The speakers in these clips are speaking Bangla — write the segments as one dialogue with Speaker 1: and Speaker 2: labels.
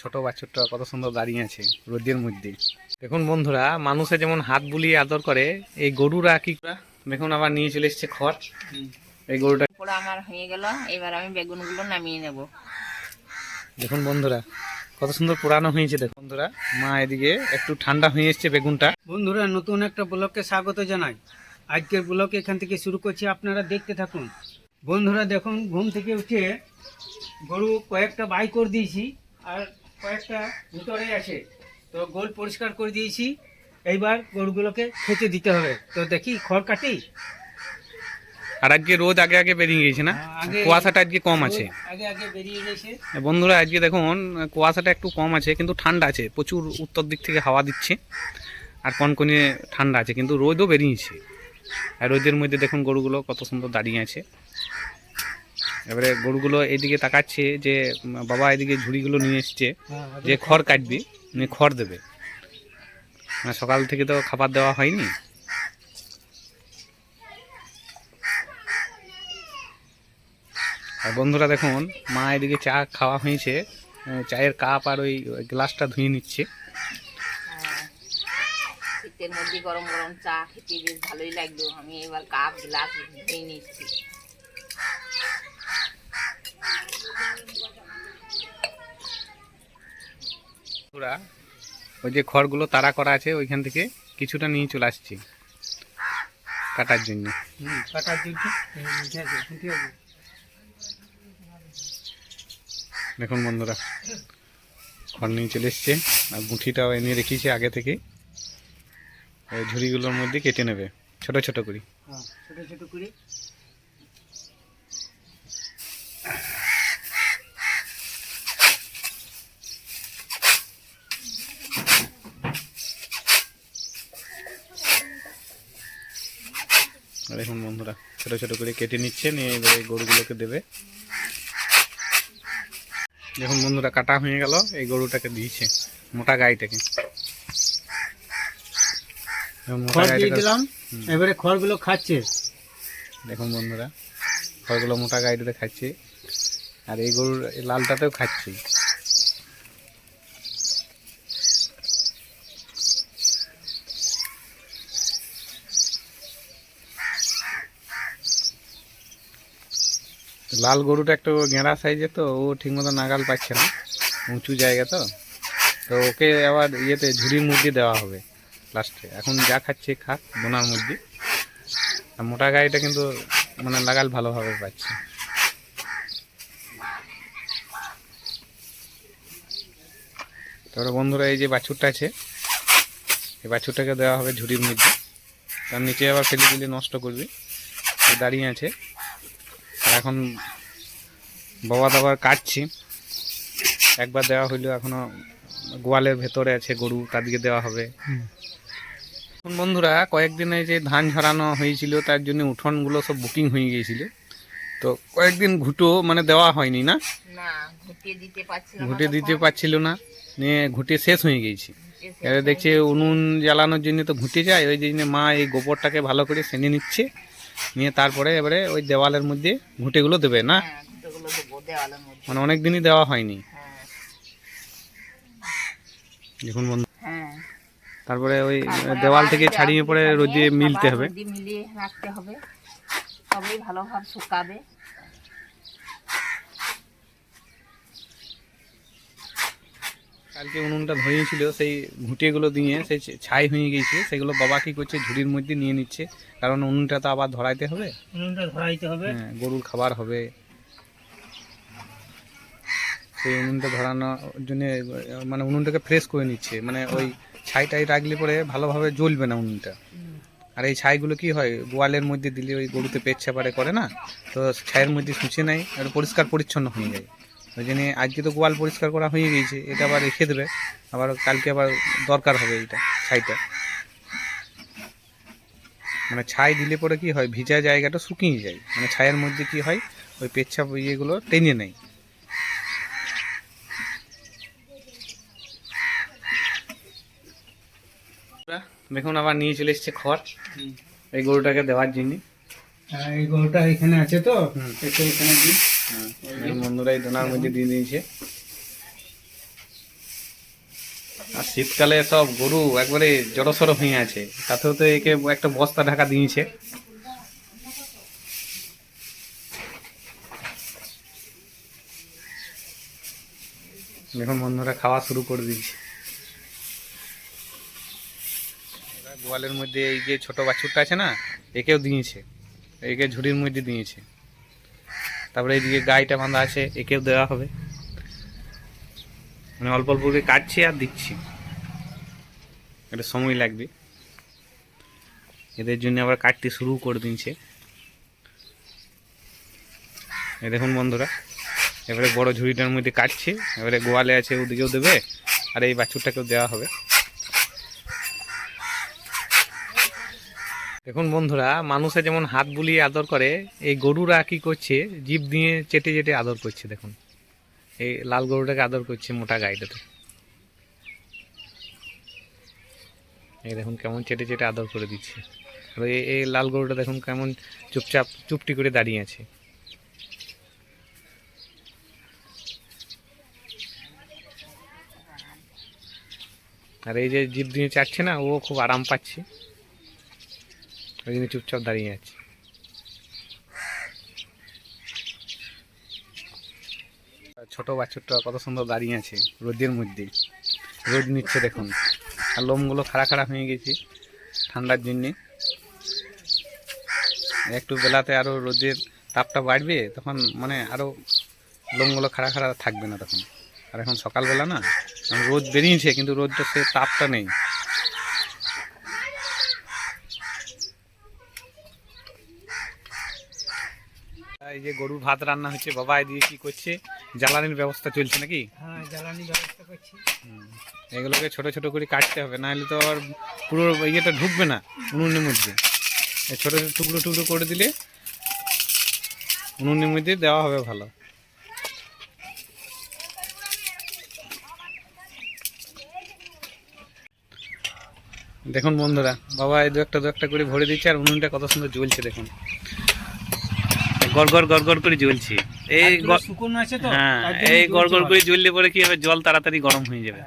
Speaker 1: ছোট বাচ্চাটা কত সুন্দর দাঁড়িয়ে আছে রোদের মধ্যে। দেখুন বন্ধুরা মানুষে যেমন হাত বুলিয়ে আদর করে এই গরুরা কি করে? দেখুন আবার নিয়ে চলে এসছে খড়। এই গরুটা
Speaker 2: আমার হয়ে গেল এবার আমি বেগুনগুলো নামিয়ে নেব।
Speaker 1: দেখুন বন্ধুরা কত সুন্দর পুরানো হয়েছে দেখুন। বন্ধুরা মা এদিকে একটু ঠান্ডা হয়ে এসছে বেগুনটা।
Speaker 3: বন্ধুরা নতুন একটা ব্লগকে স্বাগত জানাই। আজকের ব্লগ এখান থেকে শুরু করছি আপনারা দেখতে থাকুন। বন্ধুরা দেখুন ঘুম থেকে উঠে গরু কয়েকটা বাই করে দিয়েছি আর কয়েকটা ভিতরে আছে। তো গোল পরিষ্কার করে দিয়েছি। এইবার গরুগুলোকে খেতে দিতে হবে। তো দেখি খড় কাটি।
Speaker 1: আর আজকে রোদ আগে আগে বেরিয়ে গেছে না?
Speaker 3: হ্যাঁ,
Speaker 1: কুয়াশাটা আজকে কম আছে।
Speaker 3: আগে আগে বেরিয়ে গেছে।
Speaker 1: বন্ধুরা আজকে দেখুন কুয়াশাটা একটু কম আছে কিন্তু ঠান্ডা আছে। প্রচুর উত্তর দিক থেকে হাওয়া দিচ্ছে। আর কনকনে ঠান্ডা আছে কিন্তু রোদও বেরিয়েছে। আর রোদের মধ্যে দেখুন গরুগুলো কত সুন্দর দাঁড়িয়ে আছে। এবারে গরুগুলো এইদিকে তাকাচ্ছে যে বাবা এদিকে ঝুড়িগুলো নিয়ে এসছে
Speaker 3: হ্যাঁ,
Speaker 1: যে খড় কাটবি নিয়ে খড় দেবে। মানে সকাল থেকে তো খাবার দেওয়া হয়নি। আর বন্ধুরা দেখুন মা এদিকে চা খাওয়া হয়েছে চায়ের কাপ আর ওই ওই গ্লাসটা ধুয়ে নিচ্ছে।
Speaker 2: শীতের মধ্যে গরম গরম চা খেতে বেশ ভালোই লাগল। আমি এবার কাপ গ্লাস ধুয়ে নিচ্ছি।
Speaker 1: বন্ধুরা ওই যে খড়গুলো তাড়া করা আছে ওইখান থেকে কিছুটা নিয়ে চলে আসছি কাটার জন্য।
Speaker 3: কাটার।
Speaker 1: দেখুন বন্ধুরা খড় নিয়ে চলে এসছে আর গুঁঠিটাও এনে রেখেছে আগে থেকে। এই ঝুড়িগুলোর মধ্যে কেটে নেবে ছোট ছোট করে।
Speaker 3: হ্যাঁ, ছোট ছোট করে
Speaker 1: আর দেখুন বন্ধুরা ছোট ছোট করে কেটে নিচ্ছে নিয়ে এবারে গরুগুলোকে দেবে। দেখুন বন্ধুরা কাটা হয়ে গেল এই গরুটাকে দিয়েছে মোটা গাইটাকে।
Speaker 3: দিলাম এবারে খড়গুলো খাচ্ছে।
Speaker 1: দেখুন বন্ধুরা খড়গুলো মোটা গাইটাতে খাচ্ছে। আর এই গরুর লালটাতেও খাচ্ছে। লাল গরুটা একটু গেঁড়া সাইজে তো, ও ঠিকমতো নাগাল পাচ্ছে না। উঁচু জায়গা তো। তো ওকে আবার ইয়েতে ঝুড়ির মুরগি দেওয়া হবে লাস্টে এখন যা খাচ্ছে খাক বোনার মুরগি। আর মোটা গাড়িটা কিন্তু মানে লাগাল ভালোভাবে পাচ্ছে। তারপরে বন্ধুরা এই যে বাছুরটা আছে, এই বাছুরটাকে দেওয়া হবে ঝুড়ির মধ্যে তার নিচে আবার ফেলে দিলে নষ্ট করবে। দাঁড়িয়ে আছে। এখন বাবা দাবার কাটছি। একবার দেওয়া হইল এখনও গোয়ালের ভেতরে আছে গরু তাদেরকে দেওয়া হবে। এখন বন্ধুরা কয়েকদিনে যে ধান ঝরানো হয়েছিল তার জন্য উঠোনগুলো সব বুকিং হয়ে গিয়েছিল। তো কয়েকদিন ঘুটো মানে দেওয়া হয়নি না?
Speaker 2: না দিতে পারছিলাম না
Speaker 1: ঘুটে দিতে পারছিল না নিয়ে ঘুটে শেষ হয়ে গেছে
Speaker 2: এসে
Speaker 1: এবারে দেখছি উনুন জ্বালানোর জন্য তো ঘুটে যায় ওই জন্য মা এই গোবরটাকে ভালো করে সেনে নিচ্ছে। নিয়ে তারপরে এবারে ওই দেওয়ালের মধ্যে ঘুঁটেগুলো দেবে না?
Speaker 2: হ্যাঁ
Speaker 1: মানে অনেক দিনই দেওয়া হয়নি।
Speaker 2: হ্যাঁ।
Speaker 1: দেখুন বন্ধু।
Speaker 2: হ্যাঁ।
Speaker 1: তারপরে ওই দেওয়াল থেকে ছাড়িয়ে পরে রোদে মিলতে হবে।
Speaker 2: মিলিয়ে রাখতে হবে। তবেই ভালোভাবে শুকাবে।
Speaker 1: কালকে উনুনটা ধরিয়েছিল সেই ঘুঁটেগুলো দিয়ে সেই ছাই হয়ে গিয়েছে সেগুলো বাবা কি করছে ঝুড়ির মধ্যে নিয়ে নিচ্ছে। কারণ উনুনটা তো আবার ধরাইতে হবে।
Speaker 3: উনুনটা ধরাইতে হবে।
Speaker 1: হ্যাঁ গরুর খাবার হবে। সেই উনুনটা ধরানোর জন্য মানে উনুনটাকে ফ্রেশ করে নিচ্ছে। মানে ওই ছাই টাই রাখলে পরে ভালোভাবে জ্বলবে না উনুনটা। আর এই ছাইগুলো কি হয় গোয়ালের মধ্যে দিলে ওই গরুতে পেট ছাপারে করে না তো ছাইয়ের মধ্যে শুষে নেয় আর পরিষ্কার পরিচ্ছন্ন হয়ে যায়। ওই জন্য আজকে তো গোয়াল পরিষ্কার করা হয়ে গিয়েছে এটা আবার রেখে দেবে। আবার কালকে আবার দরকার হবে এইটা ছাইটা। মানে ছাই দিলে পরে কি হয় ভিজা জায়গাটা শুকিয়ে যায়। মানে ছায়ের মধ্যে কি হয় ওই পেচ্ছাপ ইয়েগুলো টেনে নেয়। দেখুন আবার নিয়ে চলে এসছে খড়। এই গরুটাকে দেওয়ার জন্য।
Speaker 3: এই গরুটা এখানে আছে তো এখানে দিই
Speaker 1: হ্যাঁ, বন্ধুরা, এই দোনার মধ্যে দিয়ে দিয়েছে। আর শীতকালে সব গরু একবারে জড়সড় হয়ে আছে। তাতেও তো একে একটা বস্তা ঢাকা দিয়েছে। দেখুন বন্ধুরা খাওয়া শুরু করে দিয়েছে। গোয়ালের মধ্যে এই যে ছোট বাছুরটা আছে না, একেও দিয়েছে। একে ঝুড়ির মধ্যে দিয়েছে। তারপরে এইদিকে গাইটা বাঁধা আছে, একেও দেওয়া হবে। মানে অল্প অল্প করে কাটছি আর দিচ্ছি। এটা সময় লাগবে। এদের জন্য আবার কাটতে শুরু করে দিচ্ছে এই দেখুন বন্ধুরা, এবারে বড় ঝুড়িটার মধ্যে কাটছে, এবারে গোয়ালে আছে, ওদিকেও দেবে, আর এই বাছুরটাকেও দেওয়া হবে। দেখুন বন্ধুরা, মানুষে যেমন হাত বুলিয়ে আদর করে, এই গরুরা কি করছে? জিভ দিয়ে চেটে চেটে আদর করছে, দেখুন। এই লাল গরুটাকে আদর করছে মোটা গাইটাতে এই দেখুন কেমন চেটে চেটে আদর করে দিচ্ছে। আর এই এই লাল গরুটা দেখুন কেমন চুপচাপ, চুপটি করে দাঁড়িয়ে আছে। আর এই যে জিভ দিয়ে চাটছে না, ও খুব আরাম পাচ্ছে। ওই জন্য চুপচাপ দাঁড়িয়ে আছে। ছোট বাছুরটা কত সুন্দর দাঁড়িয়ে আছে রোদের মধ্যে। রোদ নিচ্ছে দেখুন। আর লোমগুলো খাড়া খাড়া হয়ে গেছে ঠান্ডার জন্যে। একটু বেলাতে আরও রোদের তাপটা বাড়বে, তখন মানে আরও লোমগুলো খাড়া খাড়া থাকবে না তখন। আর এখন সকালবেলা না এখন রোদ বেরিয়েছে, কিন্তু রোদটা সে তাপটা নেই। এই যে গরুর ভাত রান্না হচ্ছে বাবা এদিকে কি করছে? জ্বালানির ব্যবস্থা চলছে নাকি?
Speaker 3: হ্যাঁ জ্বালানি ব্যবস্থা করছি।
Speaker 1: এগুলোকে ছোট ছোট করে কাটতে হবে নাহলে তো আর পুরো ইয়েটা ঢুকবে না উনুনের মধ্যে। ছোট ছোট টুকরো টুকরো করে দিলে উনুনের মধ্যে দেওয়া হবে ভালো। দেখুন বন্ধুরা বাবা এই দু একটা দু একটা করে ভরে দিচ্ছে আর উনুনটা কত সুন্দর জ্বলছে দেখুন। গড় গড় গড় গড় করে জ্বলছে। এই
Speaker 3: শুকনো আছে তো
Speaker 1: হ্যাঁ এই গড় গড় করে জ্বললে পরে কি হবে? জল তাড়াতাড়ি গরম হয়ে যাবে।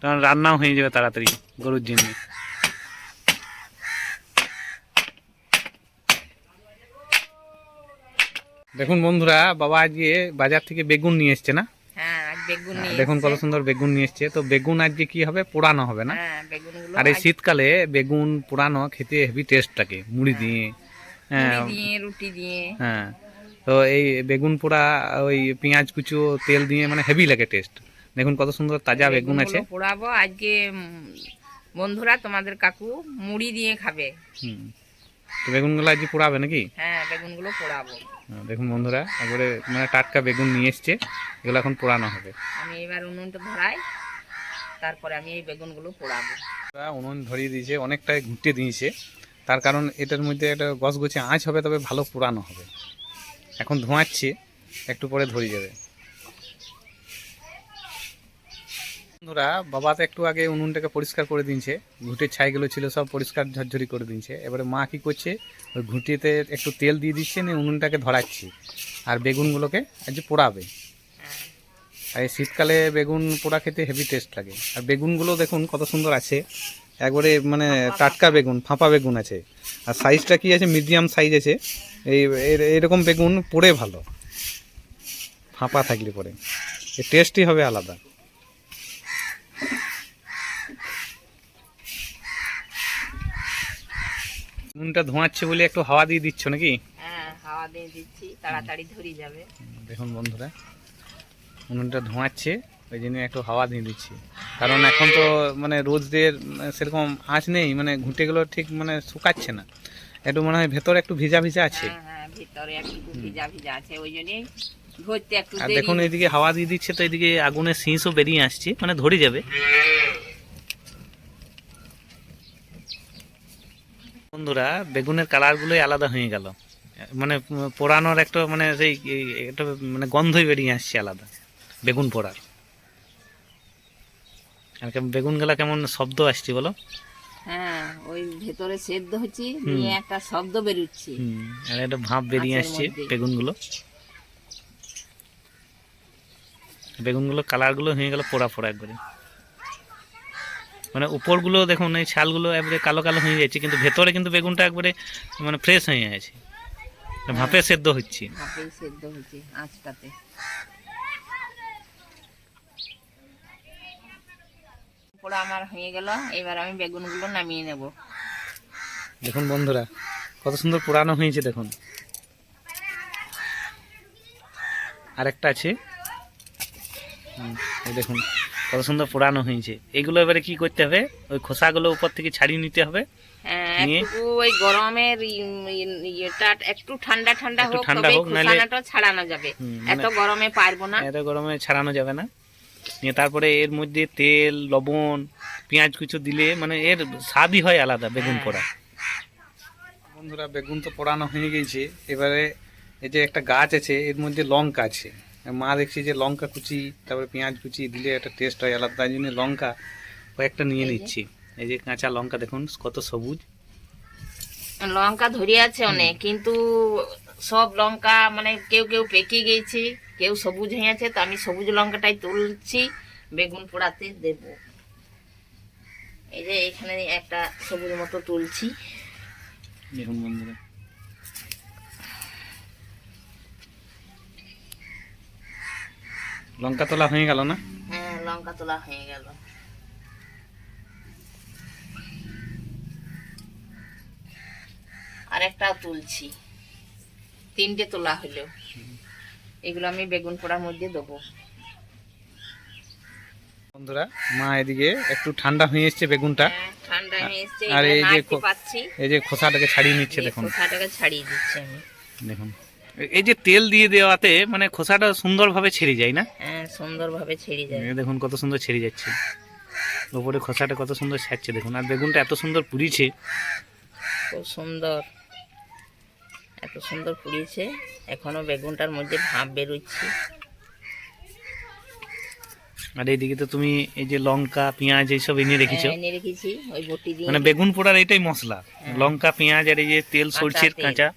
Speaker 1: তখন রান্নাও হয়ে যাবে তাড়াতাড়ি গরুর জন্য। দেখুন বন্ধুরা বাবা আজকে বাজার থেকে বেগুন নিয়ে এসছে না?
Speaker 2: হ্যাঁ আজ বেগুন নিয়ে
Speaker 1: দেখুন কত সুন্দর বেগুন নিয়ে এসছে। তো বেগুন আজকে কি হবে? পোড়ানো হবে না?
Speaker 2: হ্যাঁ
Speaker 1: আর এই শীতকালে বেগুন পোড়ানো খেতে হেভি টেস্ট থাকে। মুড়ি দিয়ে হ্যাঁ
Speaker 2: দিয়ে রুটি দিয়ে।
Speaker 1: হ্যাঁ। তো এই বেগুন পোড়া ওই পেঁয়াজ কুচো তেল দিয়ে মানে হেভি লাগে টেস্ট দেখুন কত সুন্দর তাজা বেগুন আছে।
Speaker 2: পোড়াবো। আজকে বন্ধুরা তোমাদের কাকু মুড়ি দিয়ে খাবে।
Speaker 1: হুম। তো বেগুনগুলো আজকে পোড়াবে নাকি?
Speaker 2: হ্যাঁ বেগুনগুলো পোড়াবো।
Speaker 1: হ্যাঁ, দেখুন বন্ধুরা একবারে মানে টাটকা বেগুন নিয়ে এসছে। এগুলো এখন পোড়ানো হবে।
Speaker 2: আমি এবার উনুনটা ধরাই। তারপরে আমি এই বেগুনগুলো পোড়াবো।
Speaker 1: উনুন ধরিয়ে দিয়েছে অনেকটাই ঘুরতে দিয়েছে। তার কারণ এটার মধ্যে একটা গছ গছে আঁচ হবে, তবে ভালো পোড়ানো হবে। এখন ধোঁয়াচ্ছে, একটু পরে ধরে যাবে। বন্ধুরা বাবা তো একটু আগে উনুনটাকে পরিষ্কার করে দিয়েছে, ঘুটের ছাইগুলো ছিল, সব পরিষ্কার ঝরঝরি করে দিয়েছে। এবারে মা কি করছে, ওই ঘুটিতে একটু তেল দিয়ে দিচ্ছে, নিয়ে উনুনটাকে ধরাচ্ছে, আর বেগুনগুলোকে আজ পোড়াবে। আর শীতকালে বেগুন পোড়া খেতে হেভি টেস্ট লাগে। আর বেগুনগুলো দেখুন কত সুন্দর আছে। একবারে মানে টাটকা বেগুন ফাঁপা বেগুন আছে। আর সাইজটা কি আছে? মিডিয়াম সাইজ আছে। এই এর- এরকম বেগুন পোড়ে ভালো। ফাঁপা থাকলে পরে। টেস্টই হবে আলাদা। নুনটা ধোঁয়াচ্ছে বলে একটু হাওয়া দিয়ে দিচ্ছ নাকি?
Speaker 2: হ্যাঁ হাওয়া দিয়ে দিচ্ছি। তাড়াতাড়ি ধরে যাবে।
Speaker 1: দেখুন বন্ধুরা উনুনটা ধোঁয়াচ্ছে। ওই জন্য একটু হাওয়া দিয়ে দিচ্ছি। কারণ এখন তো মানে রোদের মানে সেরকম আঁচ নেই মানে ঘুঁটেগুলো ঠিক মানে শুকাচ্ছে না। একটু মনে হয় ভেতরে একটু ভিজা ভিজা আছে।
Speaker 2: হ্যাঁ হ্যাঁ
Speaker 1: আর দেখুন এইদিকে হাওয়া দিয়ে দিচ্ছে তো এইদিকে আগুনের শীষও বেরিয়ে আসছে মানে ধরে যাবে। বন্ধুরা বেগুনের কালারগুলোই আলাদা হয়ে গেল। মানে পোড়ানোর একটা মানে সেই একটা মানে গন্ধই বেরিয়ে আসছে আলাদা বেগুন পোড়ার। বেগুনগুলা কেমন শব্দ আসছে বলো?
Speaker 2: হ্যাঁ ওই ভেতরে সেদ্ধ হচ্ছে নিয়ে একটা শব্দ বেরোচ্ছে।
Speaker 1: হুম, আর একটা ভাপ বেরিয়ে আসছে। বেগুনগুলো। বেগুনগুলো কালারগুলো হয়ে গেল পোড়া পোড়া একবারে। মানে উপরগুলো দেখুন এই ছালগুলো একবারে কালো কালো হয়ে যাচ্ছে কিন্তু ভেতরে কিন্তু বেগুনটা একবারে মানে ফ্রেশ হয়ে আছে। ভাপে সেদ্ধ হচ্ছে।
Speaker 2: ভাপেই সেদ্ধ হয়েছে আঁচটাতে। পোড়া আমার হয়ে গেল এবার আমি বেগুনগুলো নামিয়ে নেব।
Speaker 1: দেখুন বন্ধুরা কত সুন্দর পুরানো হয়েছে দেখুন। আরেকটা আছে। দেখুন কত সুন্দর পুরানো হয়েছে। এগুলো এবারে কি করতে হবে? ওই খোসাগুলো উপর থেকে ছাড়িয়ে নিতে হবে।
Speaker 2: হ্যাঁ, একটু ওই গরমের ইয়েটা একটু ঠান্ডা ঠান্ডা হোক
Speaker 1: ঠান্ডা
Speaker 2: তবে
Speaker 1: হোক,
Speaker 2: খোসানাটা ছাড়ানো যাবে। এত
Speaker 1: মানে-
Speaker 2: গরমে পারব না।
Speaker 1: এত গরমে ছাড়ানো যাবে না। নিয়ে তারপরে এর মধ্যে তেল লবণ পেঁয়াজ কুচো দিলে মানে এর স্বাদই হয় আলাদা বেগুন
Speaker 2: হ্যাঁ।
Speaker 1: পোড়া। বন্ধুরা বেগুন তো পোড়ানো হয়ে গেছে। এবারে এই যে একটা গাছ আছে এর মধ্যে লঙ্কা আছে। মা দেখছি যে লঙ্কা কুচি তারপরে পেঁয়াজ কুচি দিলে একটা টেস্ট হয় আলাদা তাই জন্য লঙ্কা কয়েকটা নিয়ে নিচ্ছি। এই যে কাঁচা লঙ্কা দেখুন কত সবুজ।
Speaker 2: লঙ্কা ধরে আছে অনেক কিন্তু সব লঙ্কা মানে কেউ কেউ পেকে গেছে। কেউ সবুজ হয়ে আছে তো আমি সবুজ লঙ্কাটাই তুলছি বেগুন পোড়াতে দেব। এই যে এখানে একটা সবুজ মতো তুলছি।
Speaker 1: দেখুন বন্ধুরা। লঙ্কা তোলা হয়ে গেল না?
Speaker 2: হ্যাঁ লঙ্কা তোলা হয়ে গেল। আর একটাও তুলছি। তিনটে তোলা হলো। এগুলো আমি বেগুন পোড়ার মধ্যে দেবো।
Speaker 1: বন্ধুরা মা এদিকে একটু ঠান্ডা হয়ে এসছে বেগুনটা।
Speaker 2: হ্যাঁ, ঠান্ডা হয়ে এসছে
Speaker 1: আর এই যে এই যে খোসাটাকে ছাড়িয়ে নিচ্ছে দেখুন।
Speaker 2: খোসাটাকে ছাড়িয়ে দিচ্ছি আমি।
Speaker 1: দেখুন। এই যে তেল দিয়ে দেওয়াতে মানে খোসাটা সুন্দরভাবে ছেড়ে যায় না?
Speaker 2: হ্যাঁ সুন্দরভাবে ছেড়ে যায়।
Speaker 1: দেখুন কত সুন্দর ছেড়ে যাচ্ছে। উপরে খোসাটা কত সুন্দর ছাড়ছে দেখুন। আর বেগুনটা এত সুন্দর পুড়িছে।
Speaker 2: খুব সুন্দর। এত সুন্দর পুড়িয়েছে এখনও বেগুনটার মধ্যে ভাপ বেরোচ্ছে।
Speaker 1: আর এইদিকে তো তুমি এই যে লঙ্কা পেঁয়াজ এইসব এনে রেখেছো?
Speaker 2: হ্যাঁ, এনে রেখেছি ওই বটি দিয়ে।
Speaker 1: মানে বেগুন পোড়ার এটাই মশলা। লঙ্কা পেঁয়াজ আর এই যে তেল
Speaker 2: কাঁচা
Speaker 1: সরষের কাঁচা।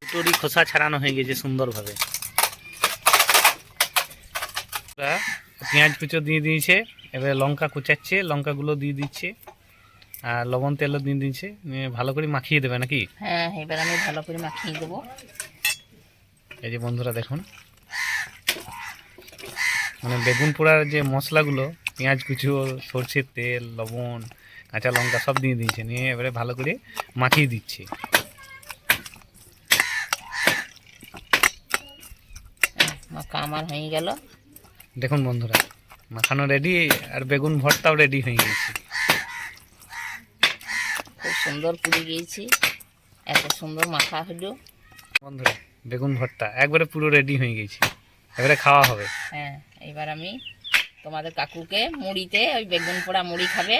Speaker 1: দুটোরই খোসা ছাড়ানো হয়ে গেছে সুন্দরভাবে। এবার পেঁয়াজ কুচো দিয়ে দিয়েছে। এবারে লঙ্কা কুচাচ্ছে লঙ্কাগুলো দিয়ে দিচ্ছে আর লবণ তেলও দিয়ে দিচ্ছে ভালো করে মাখিয়ে দেবে নাকি?
Speaker 2: হ্যাঁ এবার আমি ভালো করে মাখিয়ে দেবো।
Speaker 1: এই যে বন্ধুরা দেখুন মানে বেগুন পোড়ার যে মশলাগুলো পেঁয়াজ কুচো সরষের তেল লবণ কাঁচা লঙ্কা সব দিয়ে দিয়েছে নিয়ে এবারে ভালো করে মাখিয়ে দিচ্ছে।
Speaker 2: আমার হয়ে গেল।
Speaker 1: দেখুন বন্ধুরা মাখানো রেডি আর বেগুন ভর্তাও রেডি হয়ে গেছে।
Speaker 2: খুব সুন্দর পুড়ে গিয়েছি। এত সুন্দর মাখা হলো।
Speaker 1: বন্ধুরা বেগুন ভর্তা একবারে পুরো রেডি হয়ে গেছে। এবারে খাওয়া হবে।
Speaker 2: হ্যাঁ এবার আমি তোমাদের কাকুকে মুড়িতে ওই বেগুন পোড়া মুড়ি খাবে।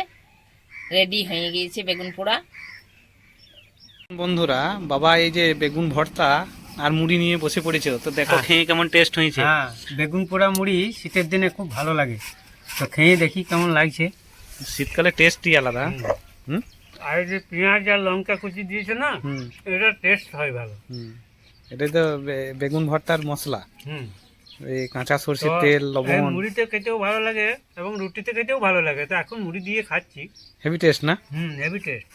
Speaker 2: রেডি হয়ে গিয়েছে বেগুন পোড়া।
Speaker 1: বন্ধুরা বাবা এই যে বেগুন ভর্তা আর মুড়ি নিয়ে বসে পড়েছো তো দেখো
Speaker 3: হ্যাঁ।
Speaker 1: খেয়ে কেমন টেস্ট হয়েছে।
Speaker 3: হ্যাঁ বেগুন পোড়া মুড়ি শীতের দিনে খুব ভালো লাগে। তো খেয়ে দেখি কেমন লাগছে।
Speaker 1: শীতকালে টেস্টই আলাদা। হুম।
Speaker 3: আর এই যে পেঁয়াজ আর লঙ্কা কুচি দিয়েছে না এটা টেস্ট হয় ভালো।
Speaker 1: এটা তো বেগুন ভর্তার মশলা।
Speaker 3: হুম।
Speaker 1: এই কাঁচা সরষের তেল লবণ।
Speaker 3: মুড়িতে খেতেও ভালো লাগে এবং রুটিতে খেতেও ভালো লাগে। তো এখন মুড়ি দিয়ে খাচ্ছি।
Speaker 1: হেভি টেস্ট না?
Speaker 3: হুম হেভি টেস্ট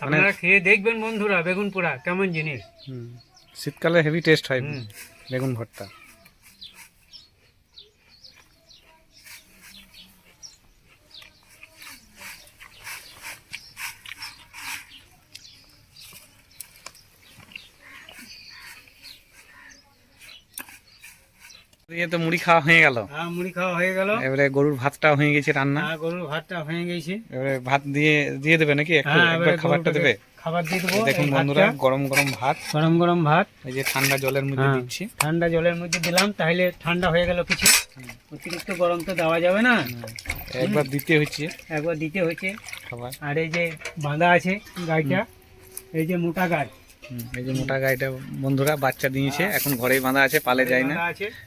Speaker 3: আপনারা খেয়ে দেখবেন বন্ধুরা বেগুন পোড়া কেমন জিনিস
Speaker 1: হুম শীতকালে হেভি টেস্ট হয়
Speaker 3: হুম।
Speaker 1: বেগুন ভর্তা দিয়ে তো মুড়ি খাওয়া হয়ে গেল।
Speaker 3: হ্যাঁ মুড়ি খাওয়া হয়ে গেল।
Speaker 1: এবারে গরুর ভাতটাও হয়ে গেছে রান্না।
Speaker 3: হ্যাঁ গরুর ভাতটা হয়ে গেছে।
Speaker 1: এবারে ভাত দিয়ে দিয়ে দেবে নাকি একটু?
Speaker 3: হ্যাঁ
Speaker 1: একবার খাবারটা দেবে?
Speaker 3: খাবার দিয়ে দেবো।
Speaker 1: দেখুন বন্ধুরা গরম গরম ভাত।
Speaker 3: গরম গরম ভাত।
Speaker 1: এই যে ঠান্ডা জলের মধ্যে
Speaker 3: হ্যাঁ,
Speaker 1: দিচ্ছি।
Speaker 3: ঠান্ডা জলের মধ্যে দিলাম তাহলে ঠান্ডা হয়ে গেল কিছু। অতিরিক্ত গরম তো দেওয়া যাবে না।
Speaker 1: একবার দিতে হচ্ছে।
Speaker 3: একবার দিতে হচ্ছে।
Speaker 1: খাবার।
Speaker 3: আর এই যে বাঁধা আছে গাইটা এই যে মোটা গাছ।
Speaker 1: এই যে মোটা গাইটা বন্ধুরা বাচ্চা দিয়েছে এখন ঘরেই বাঁধা আছে পালে যায় না।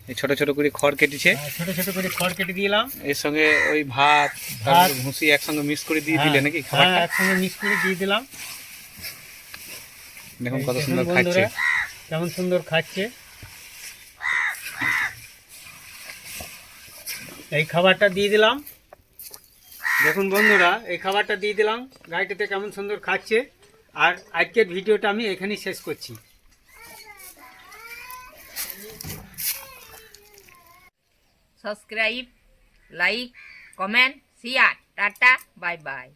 Speaker 1: এই ছোট ছোট করে খড় কেটেছে।
Speaker 3: ছোট ছোট করে খড় কেটে দিলাম।
Speaker 1: এর সঙ্গে ওই ভাত তারপরে ভুসি একসঙ্গে মিক্স করে দিয়ে দিলে নাকি
Speaker 3: হ্যাঁ
Speaker 1: খাবারটা?
Speaker 3: একসঙ্গে মিক্স করে দিয়ে দিলাম।
Speaker 1: দেখুন কত সুন্দর খাচ্ছে।
Speaker 3: কেমন সুন্দর খাচ্ছে। এই খাবারটা দিয়ে দিলাম। দেখুন বন্ধুরা এই খাবারটা দিয়ে দিলাম। গাড়িটাতে কেমন সুন্দর খাচ্ছে। আর আজকের ভিডিওটা আমি এখানেই শেষ করছি।
Speaker 2: Subscribe like comment share tata bye bye.